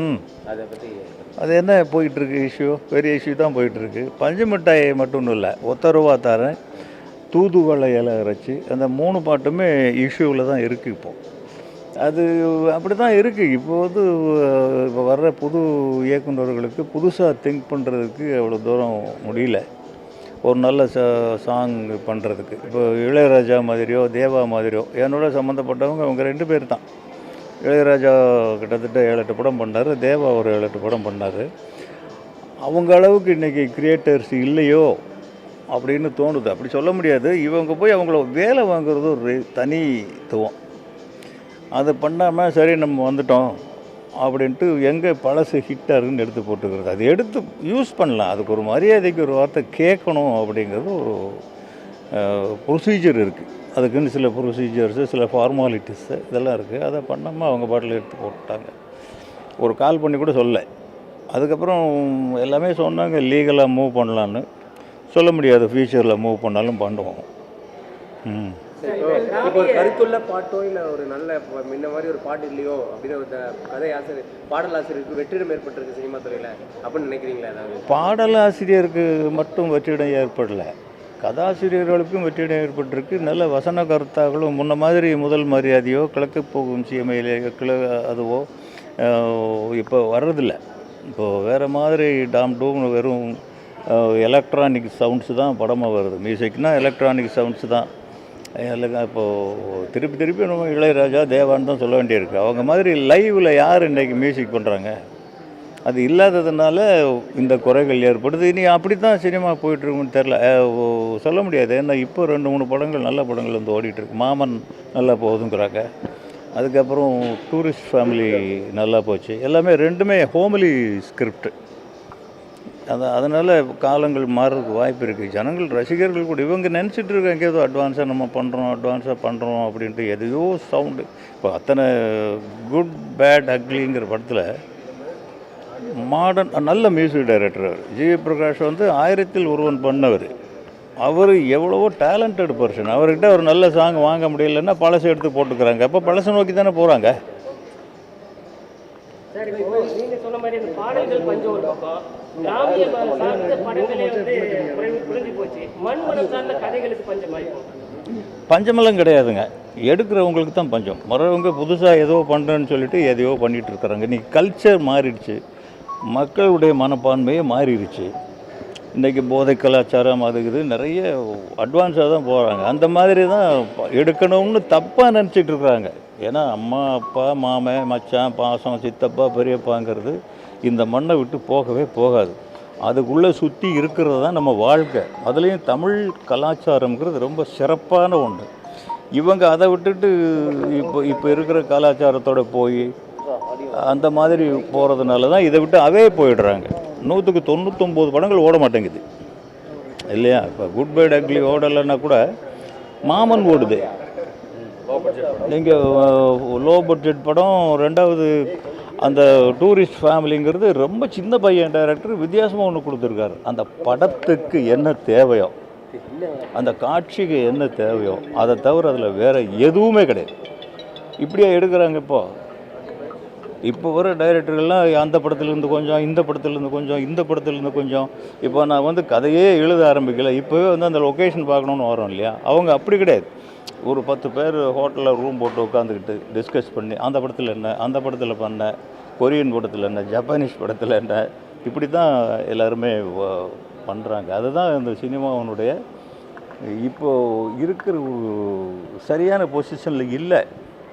ம். அதை பற்றி அது என்ன போயிட்டுருக்கு இஷ்யூ பெரிய இஷ்யூ தான் போயிட்டுருக்கு. பஞ்சு மிட்டாய் மட்டும் இல்லை. ஒத்த ரூபா தரேன் தூதுவளை இலை அரைச்சி அந்த மூணு பாட்டுமே இஷ்யூவில் தான் இருக்குது இப்போ. அது அப்படி தான் இருக்குது இப்போ வந்து அஹ், இப்போ வர்ற புது இயக்குநர்களுக்கு புதுசாக திங்க் பண்ணுறதுக்கு அவ்வளோ தூரம் முடியல. ஒரு நல்ல ச சாங் பண்ணுறதுக்கு இப்போ இளையராஜா மாதிரியோ தேவா மாதிரியோ என்னோட சம்மந்தப்பட்டவங்க அவங்க ரெண்டு பேர் தான். இளையராஜா கிட்டத்தட்ட ஏழு எட்டு படம் பண்ணார் தேவா ஒரு ஏழு எட்டு படம் பண்ணார். அவங்க அளவுக்கு இன்றைக்கி கிரியேட்டர்ஸ் இல்லையோ அப்படின்னு தோணுது. அப்படி சொல்ல முடியாது. இவங்க போய் அவங்கள வேலை வாங்குறது ஒரு தனித்துவம். அது பண்ணாமல் சரி நம்ம வந்துட்டோம் அப்படின்ட்டு எங்கே பழசு ஹிட்டாருன்னு எடுத்து போட்டுக்கிறது. அது எடுத்து யூஸ் பண்ணலாம். அதுக்கு ஒரு மரியாதைக்கு ஒரு வார்த்தை கேட்கணும் அப்படிங்கிறது ஒரு ப்ரொசீஜர் இருக்குது அதுக்குன்னு சில ப்ரொசீஜர்ஸு சில ஃபார்மாலிட்டிஸு இதெல்லாம் இருக்குது அதை பண்ணாமல் அவங்க பாட்டில் எடுத்து போட்டாங்க. ஒரு கால் பண்ணி கூட சொல்ல அதுக்கப்புறம் எல்லாமே சொன்னாங்க லீகலாக மூவ் பண்ணலான்னு சொல்ல முடியாது ஃப்யூச்சரில் மூவ் பண்ணாலும் பண்ணுவோம். ம். இப்போ ஒரு கருத்துள்ள பாட்டோ இல்லை ஒரு நல்ல முன்ன மாதிரி ஒரு பாட்டு இல்லையோ அப்படின்னு ஒரு கதை ஆசிரியர் பாடலாசிரியருக்கு வெற்றிடம் ஏற்பட்டிருக்கு சினிமா துறையில் அப்படின்னு நினைக்கிறீங்களா ஏதாவது? பாடலாசிரியருக்கு மட்டும் வெற்றிடம் ஏற்படல. கதாசிரியர்களுக்கும் வெற்றிடம் ஏற்பட்டிருக்கு. நல்ல வசன கருத்தாக்களும். முன்ன மாதிரி முதல் மரியாதையோ கிழக்கு போகும் சீமையிலே கிழ அதுவோ இப்போ வர்றதில்ல. இப்போது வேறு மாதிரி டாம் டூம் வெறும் எலக்ட்ரானிக் சவுண்ட்ஸ் தான் படமாக வருது. மியூசிக்னால் எலக்ட்ரானிக் சவுண்ட்ஸ் தான். எல்லாம் இப்போது திருப்பி திருப்பி நம்ம இளையராஜா தேவான்னு தான் சொல்ல வேண்டியிருக்கு. அவங்க மாதிரி லைவில் யார் இன்றைக்கி மியூசிக் பண்ணுறாங்க அது இல்லாததுனால இந்த குறைகள் ஏற்படுது. இனி அப்படி தான் சினிமா போயிட்டுருக்குன்னு தெரில சொல்ல முடியாது. ஏன்னா இப்போ ரெண்டு மூணு படங்கள் நல்ல படங்கள் வந்து ஓடிட்டுருக்கு. மாமன் நல்லா போகுதுங்கிறாங்க. அதுக்கப்புறம் டூரிஸ்ட் ஃபேமிலி நல்லா போச்சு. எல்லாமே ரெண்டுமே ஹோம்லி ஸ்கிரிப்ட் அது அதனால் காலங்கள் மாறுறதுக்கு வாய்ப்பு இருக்குது ஜனங்கள் ரசிகர்கள் கூட இவங்க நினச்சிட்டு இருக்காங்க ஏதோ அட்வான்ஸாக நம்ம பண்ணுறோம் அட்வான்ஸாக பண்ணுறோம் அப்படின்ட்டு எதையோ சவுண்டு இப்போ அத்தனை குட் பேட் அக்லிங்கிற படத்தில் மாடர்ன் நல்ல மியூசிக் டைரக்டர் அவர். ஜி. பிரகாஷ் வந்து ஆயிரத்தில் ஒருவன் பண்ணவர். அவர் எவ்வளவோ டேலண்டட் பர்சன் அவர்கிட்ட ஒரு நல்ல சாங் வாங்க முடியலன்னா பழசு எடுத்து போட்டுக்கிறாங்க. அப்போ பழசை நோக்கி தானே போகிறாங்க பஞ்சமெல்லாம் கிடையாதுங்க. எடுக்கிறவங்களுக்கு தான் பஞ்சம். மறவங்க புதுசாக ஏதோ பண்ணுறேன்னு சொல்லிட்டு எதையோ பண்ணிகிட்டு இருக்கிறாங்க. இன்றைக்கி கல்ச்சர் மாறிடுச்சு. மக்களுடைய மனப்பான்மையே மாறிடுச்சு இன்றைக்கி போதை கலாச்சாரம் அது இது நிறைய அட்வான்ஸாக தான் போகிறாங்க அந்த மாதிரி தான் எடுக்கணும்னு தப்பாக நினச்சிட்டு இருக்கிறாங்க. ஏன்னா அம்மா அப்பா மாமன் மச்சான் பாசம் சித்தப்பா பெரியப்பாங்கிறது இந்த மண்ணை விட்டு போகவே போகாது. அதுக்குள்ளே சுற்றி இருக்கிறது தான் நம்ம வாழ்க்கை. அதுலேயும் தமிழ் கலாச்சாரம்ங்கிறது ரொம்ப சிறப்பான ஒன்று இவங்க அதை விட்டுட்டு இப்போ இப்போ இருக்கிற கலாச்சாரத்தோட போய் அந்த மாதிரி போகிறதுனால தான் இதை விட்டு அவே போயிடுறாங்க. நூற்றுக்கு தொண்ணூத்தொம்பது படங்கள் ஓட மாட்டேங்குது. இல்லையா? இப்போ குட் பை டக்லி ஓடலைன்னா கூட மாமன் ஓடுது. நீங்கள் லோ பட்ஜெட் படம் ரெண்டாவது அந்த டூரிஸ்ட் ஃபேமிலிங்கிறது ரொம்ப சின்ன பையன் டைரக்டர் வித்தியாசமாக ஒன்று கொடுத்துருக்காரு. அந்த படத்துக்கு என்ன தேவையோ அந்த காட்சிக்கு என்ன தேவையோ அதை தவிர அதில் வேறு எதுவுமே கிடையாது. இப்படியா எடுக்கிறாங்க இப்போது இப்போ வர டைரக்டர்கள்லாம் அந்த படத்துலேருந்து கொஞ்சம் இந்த படத்துலேருந்து கொஞ்சம் இந்த படத்துலேருந்து கொஞ்சம். இப்போ நான் வந்து கதையே எழுத ஆரம்பிக்கல. இப்போவே வந்து அந்த லொக்கேஷன் பார்க்கணுன்னு வரோம் இல்லையா? அவங்க அப்படி கிடையாது. ஒரு பத்து பேர் ஹோட்டலில் ரூம் போட்டு உட்காந்துக்கிட்டு டிஸ்கஸ் பண்ணி அந்த படத்தில் என்ன அந்த படத்தில் பண்ண கொரியன் படத்தில் என்ன ஜப்பானீஸ் படத்தில் என்ன இப்படி தான் எல்லாருமே பண்ணுறாங்க அதுதான் இந்த சினிமாவனுடைய இப்போது இருக்கிற ஒரு சரியான பொசிஷனில் இல்லை.